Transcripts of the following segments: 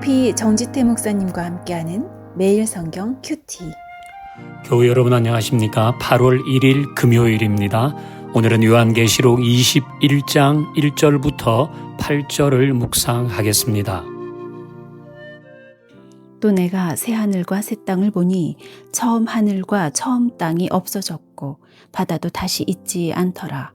LP 정지태 목사님과 함께하는 매일 성경 큐티. 교회 여러분 안녕하십니까? 8월 1일 금요일입니다. 오늘은 요한계시록 21장 1절부터 8절을 묵상하겠습니다. 또 내가 새 하늘과 새 땅을 보니 처음 하늘과 처음 땅이 없어졌고 바다도 다시 있지 않더라.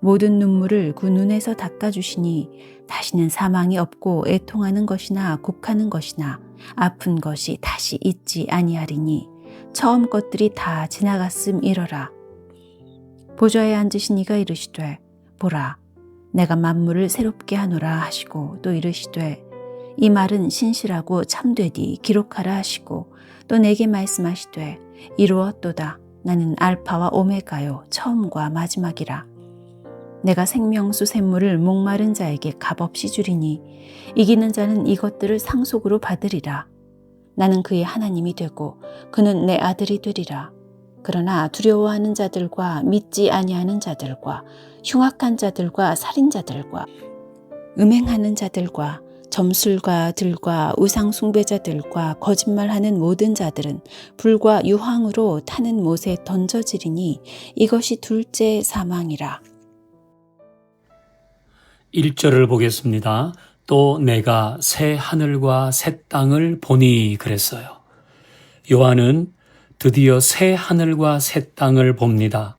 모든 눈물을 그 눈에서 닦아주시니 다시는 사망이 없고 애통하는 것이나 곡하는 것이나 아픈 것이 다시 있지 아니하리니 처음 것들이 다 지나갔음 이러라. 보좌에 앉으신 이가 이르시되 보라 내가 만물을 새롭게 하노라 하시고 또 이르시되 이 말은 신실하고 참되디 기록하라 하시고 또 내게 말씀하시되 이루었도다 나는 알파와 오메가요 처음과 마지막이라 내가 생명수 샘물을 목마른 자에게 값없이 주리니 이기는 자는 이것들을 상속으로 받으리라 나는 그의 하나님이 되고 그는 내 아들이 되리라 그러나 두려워하는 자들과 믿지 아니하는 자들과 흉악한 자들과 살인자들과 음행하는 자들과 점술가들과 우상 숭배자들과 거짓말하는 모든 자들은 불과 유황으로 타는 못에 던져지리니 이것이 둘째 사망이라. 1절을 보겠습니다. 또 내가 새 하늘과 새 땅을 보니 그랬어요. 요한은 드디어 새 하늘과 새 땅을 봅니다.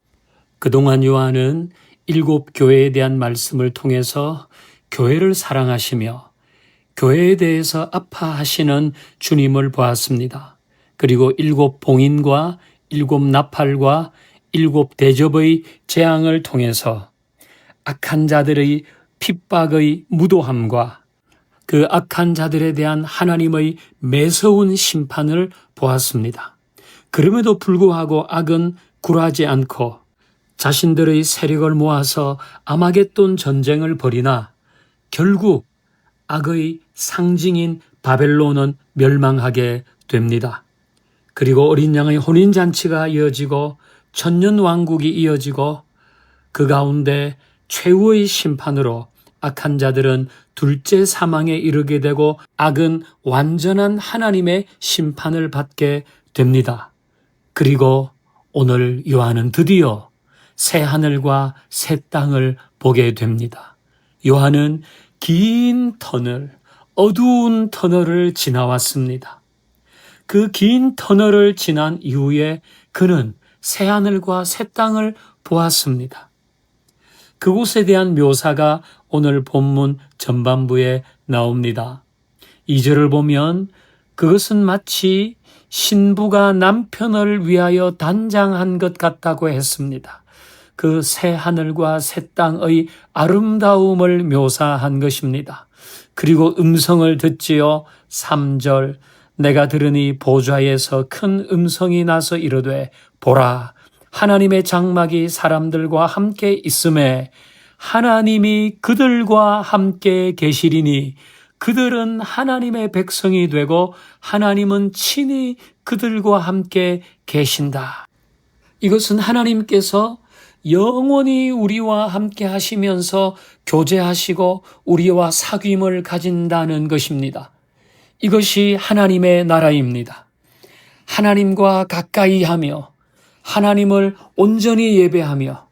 그동안 요한은 일곱 교회에 대한 말씀을 통해서 교회를 사랑하시며 교회에 대해서 아파하시는 주님을 보았습니다. 그리고 일곱 봉인과 일곱 나팔과 일곱 대접의 재앙을 통해서 악한 자들의 핍박의 무도함과 그 악한 자들에 대한 하나님의 매서운 심판을 보았습니다. 그럼에도 불구하고 악은 굴하지 않고 자신들의 세력을 모아서 아마겟돈 전쟁을 벌이나 결국 악의 상징인 바벨론은 멸망하게 됩니다. 그리고 어린 양의 혼인잔치가 이어지고 천년왕국이 이어지고 그 가운데 최후의 심판으로 악한 자들은 둘째 사망에 이르게 되고 악은 완전한 하나님의 심판을 받게 됩니다. 그리고 오늘 요한은 드디어 새 하늘과 새 땅을 보게 됩니다. 요한은 긴 터널, 어두운 터널을 지나왔습니다. 그 긴 터널을 지난 이후에 그는 새 하늘과 새 땅을 보았습니다. 그곳에 대한 묘사가 오늘 본문 전반부에 나옵니다. 2절을 보면 그것은 마치 신부가 남편을 위하여 단장한 것 같다고 했습니다. 그 새 하늘과 새 땅의 아름다움을 묘사한 것입니다. 그리고 음성을 듣지요. 3절 내가 들으니 보좌에서 큰 음성이 나서 이르되 보라 하나님의 장막이 사람들과 함께 있음에 하나님이 그들과 함께 계시리니 그들은 하나님의 백성이 되고 하나님은 친히 그들과 함께 계신다. 이것은 하나님께서 영원히 우리와 함께 하시면서 교제하시고 우리와 사귐을 가진다는 것입니다. 이것이 하나님의 나라입니다. 하나님과 가까이 하며 하나님을 온전히 예배하며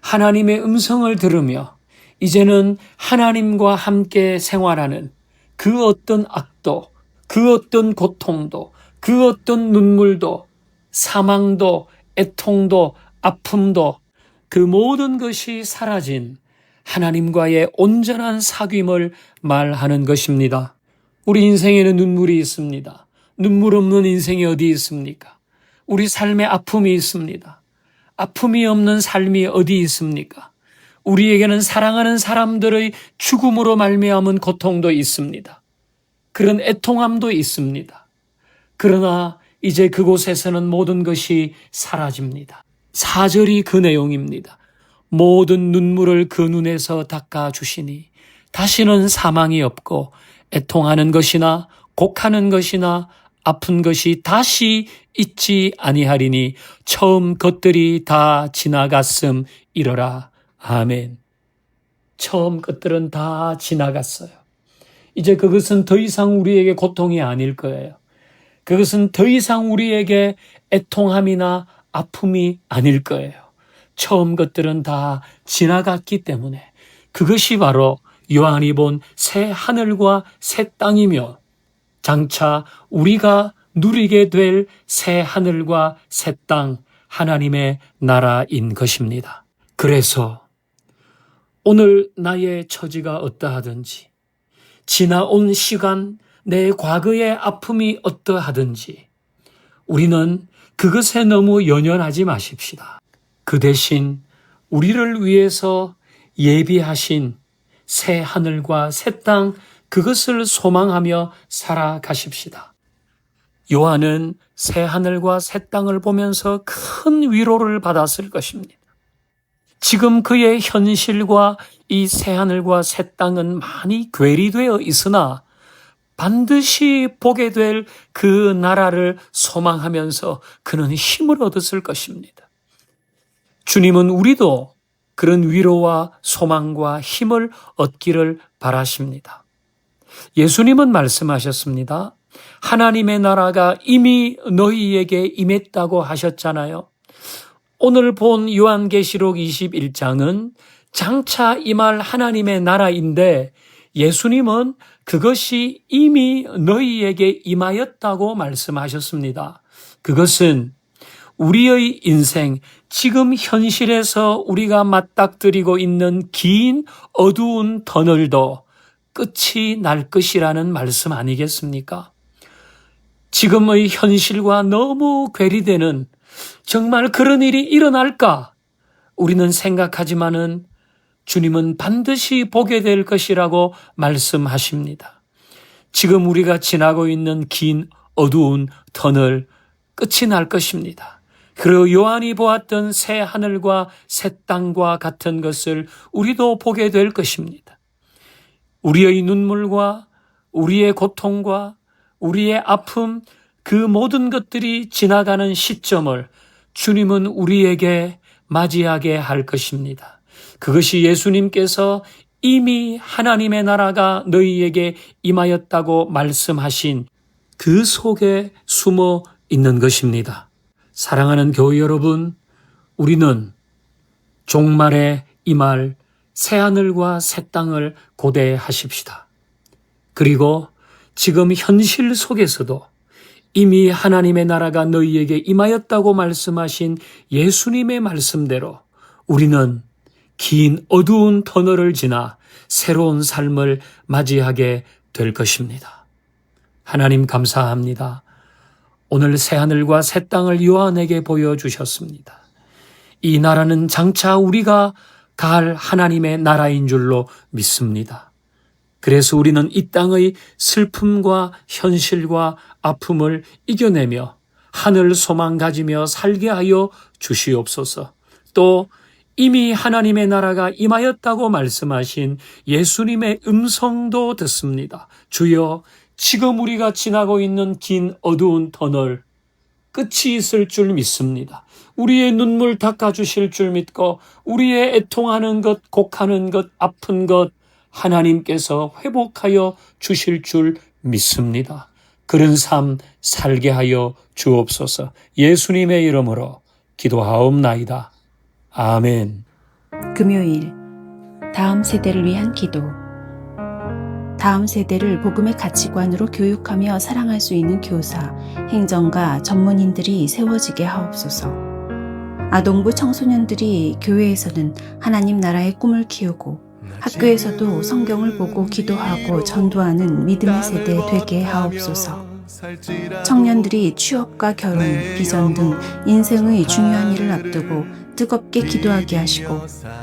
하나님의 음성을 들으며 이제는 하나님과 함께 생활하는 그 어떤 악도, 그 어떤 고통도, 그 어떤 눈물도, 사망도, 애통도, 아픔도 그 모든 것이 사라진 하나님과의 온전한 사귐을 말하는 것입니다. 우리 인생에는 눈물이 있습니다. 눈물 없는 인생이 어디 있습니까? 우리 삶에 아픔이 있습니다. 아픔이 없는 삶이 어디 있습니까? 우리에게는 사랑하는 사람들의 죽음으로 말미암은 고통도 있습니다. 그런 애통함도 있습니다. 그러나 이제 그곳에서는 모든 것이 사라집니다. 사절이 그 내용입니다. 모든 눈물을 그 눈에서 닦아 주시니 다시는 사망이 없고 애통하는 것이나 곡하는 것이나 아픈 것이 다시 있지 아니하리니 처음 것들이 다 지나갔음 이러라. 아멘. 처음 것들은 다 지나갔어요. 이제 그것은 더 이상 우리에게 고통이 아닐 거예요. 그것은 더 이상 우리에게 애통함이나 아픔이 아닐 거예요. 처음 것들은 다 지나갔기 때문에 그것이 바로 요한이 본 새 하늘과 새 땅이며 장차 우리가 누리게 될 새 하늘과 새 땅, 하나님의 나라인 것입니다. 그래서 오늘 나의 처지가 어떠하든지, 지나온 시간, 내 과거의 아픔이 어떠하든지, 우리는 그것에 너무 연연하지 마십시다. 그 대신 우리를 위해서 예비하신 새 하늘과 새 땅, 그것을 소망하며 살아가십시다. 요한은 새 하늘과 새 땅을 보면서 큰 위로를 받았을 것입니다. 지금 그의 현실과 이 새 하늘과 새 땅은 많이 괴리되어 있으나 반드시 보게 될 그 나라를 소망하면서 그는 힘을 얻었을 것입니다. 주님은 우리도 그런 위로와 소망과 힘을 얻기를 바라십니다. 예수님은 말씀하셨습니다. 하나님의 나라가 이미 너희에게 임했다고 하셨잖아요. 오늘 본 요한계시록 21장은 장차 임할 하나님의 나라인데 예수님은 그것이 이미 너희에게 임하였다고 말씀하셨습니다. 그것은 우리의 인생, 지금 현실에서 우리가 맞닥뜨리고 있는 긴 어두운 터널도 끝이 날 것이라는 말씀 아니겠습니까? 지금의 현실과 너무 괴리되는 정말 그런 일이 일어날까? 우리는 생각하지만은 주님은 반드시 보게 될 것이라고 말씀하십니다. 지금 우리가 지나고 있는 긴 어두운 터널 끝이 날 것입니다. 그리고 요한이 보았던 새 하늘과 새 땅과 같은 것을 우리도 보게 될 것입니다. 우리의 눈물과 우리의 고통과 우리의 아픔, 그 모든 것들이 지나가는 시점을 주님은 우리에게 맞이하게 할 것입니다. 그것이 예수님께서 이미 하나님의 나라가 너희에게 임하였다고 말씀하신 그 속에 숨어 있는 것입니다. 사랑하는 교회 여러분, 우리는 종말에 임할 새하늘과 새 땅을 고대하십시다. 그리고 지금 현실 속에서도 이미 하나님의 나라가 너희에게 임하였다고 말씀하신 예수님의 말씀대로 우리는 긴 어두운 터널을 지나 새로운 삶을 맞이하게 될 것입니다. 하나님 감사합니다. 오늘 새하늘과 새 땅을 요한에게 보여주셨습니다. 이 나라는 장차 우리가 갈 하나님의 나라인 줄로 믿습니다. 그래서 우리는 이 땅의 슬픔과 현실과 아픔을 이겨내며 하늘 소망 가지며 살게 하여 주시옵소서. 또 이미 하나님의 나라가 임하였다고 말씀하신 예수님의 음성도 듣습니다. 주여, 지금 우리가 지나고 있는 긴 어두운 터널, 끝이 있을 줄 믿습니다. 우리의 눈물 닦아주실 줄 믿고, 우리의 애통하는 것, 곡하는 것, 아픈 것, 하나님께서 회복하여 주실 줄 믿습니다. 그런 삶 살게 하여 주옵소서 예수님의 이름으로 기도하옵나이다. 아멘. 금요일 다음 세대를 위한 기도 다음 세대를 복음의 가치관으로 교육하며 사랑할 수 있는 교사, 행정가, 전문인들이 세워지게 하옵소서. 아동부 청소년들이 교회에서는 하나님 나라의 꿈을 키우고 학교에서도 성경을 보고 기도하고 전도하는 믿음의 세대 되게 하옵소서. 청년들이 취업과 결혼, 비전 등 인생의 중요한 일을 앞두고 뜨겁게 기도하게 하시고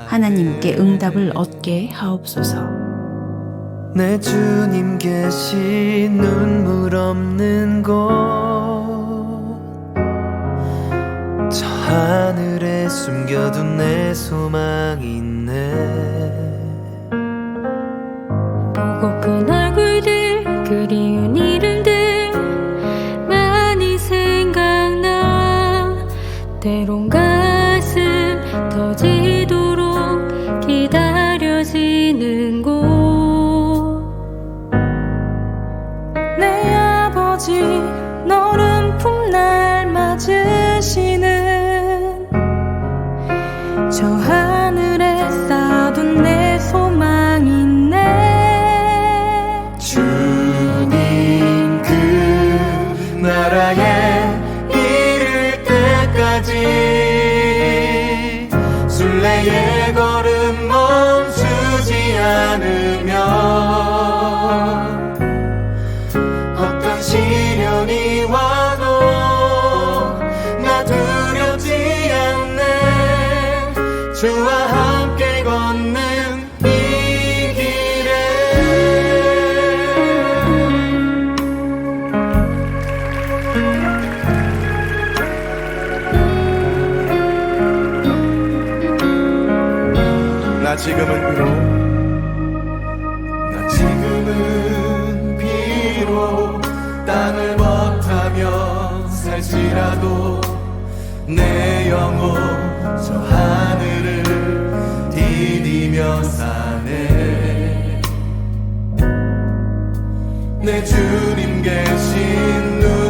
하나님께 응답을 얻게 하옵소서. 내 주님 계신 눈물 없는 곳 하늘에 숨겨둔 내 소망이 있네. 보고픈 얼굴들 그리운 이름들 많이 생각나. 때론 가 나라의 지금은 비록 나 지금은 비록 땅을 먹하며 살지라도 내 영혼 저 하늘을 디디며 사네. 내 주님 계신 눈